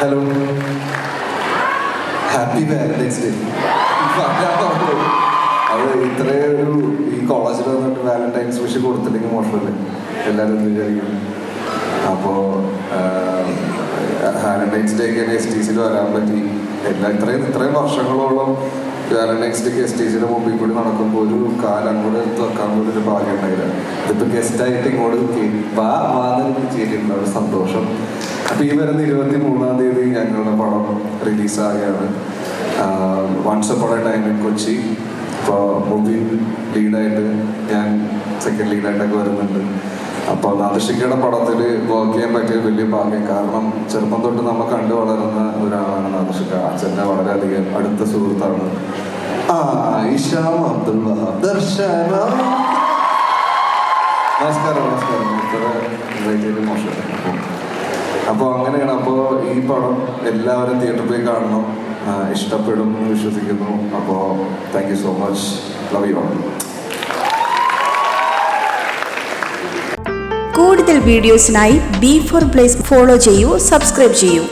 Hello happy Valentine's day അത് ഇത്രയും ഈ കോളേജിൽ വാലന്റൈൻസ് വിഷ് കൊടുത്തില്ലെങ്കിൽ മോശമല്ലേ? എല്ലാവരും വിചാരിക്കും? അപ്പോൾ വാലന്റൈൻസ് ഡേക്ക് എസ് ടി സിയിൽ വരാൻ പറ്റി. എല്ലാ ഇത്രയും ഇത്രയും വർഷങ്ങളോളം വാലന്റൈൻസ് ഡേക്ക് എസ് ടി സിയുടെ മുമ്പിൽ കൂടി നടക്കുമ്പോൾ ഒരു കാലം കൂടെ എടുത്ത് വെക്കാൻ പോലും ഒരു ഭാഗ്യം ഉണ്ടായില്ല. ഇതിപ്പോൾ ഗസ്റ്റായിട്ട് ഇങ്ങോട്ട് വാ വാതിൽ ചെയ്തിട്ടുണ്ട് ഒരു സന്തോഷം. അപ്പോൾ ഈ വരുന്ന ഇരുപത്തി മൂന്നാം തീയതി ഞങ്ങളുടെ പടം റിലീസാകുകയാണ് once upon a time in Kochi. ഇപ്പോൾ മൂവി ലീഡായിട്ട് ഞാൻ സെക്കൻഡ് ലീഡായിട്ടൊക്കെ വരുന്നുണ്ട്. അപ്പോൾ നാദൃഷിക്കയുടെ പടത്തിൽ വർക്ക് ചെയ്യാൻ പറ്റിയ വലിയ ഭാഗ്യം. കാരണം ചെറുപ്പം തൊട്ട് നമ്മൾ കണ്ടു വളരുന്ന ഒരാളാണ് നാദൃഷിക്ക അച്ഛന്റെ വളരെയധികം അടുത്ത സുഹൃത്താണ്. നമസ്കാരം നമസ്കാരം. ഇത്ര മോശം. അപ്പോൾ അങ്ങനെയാണ്. അപ്പോൾ ഈ പടം എല്ലാവരും തിയേറ്ററിൽ പോയി കാണണം. ഇഷ്ടപ്പെടും എന്ന് വിശ്വസിക്കുന്നു. അപ്പോൾ thank you so much love you കൂടുതൽ വീഡിയോസിനായി ബി ഫോർ പ്ലേസ് ഫോളോ ചെയ്യൂ സബ്സ്ക്രൈബ് ചെയ്യൂ.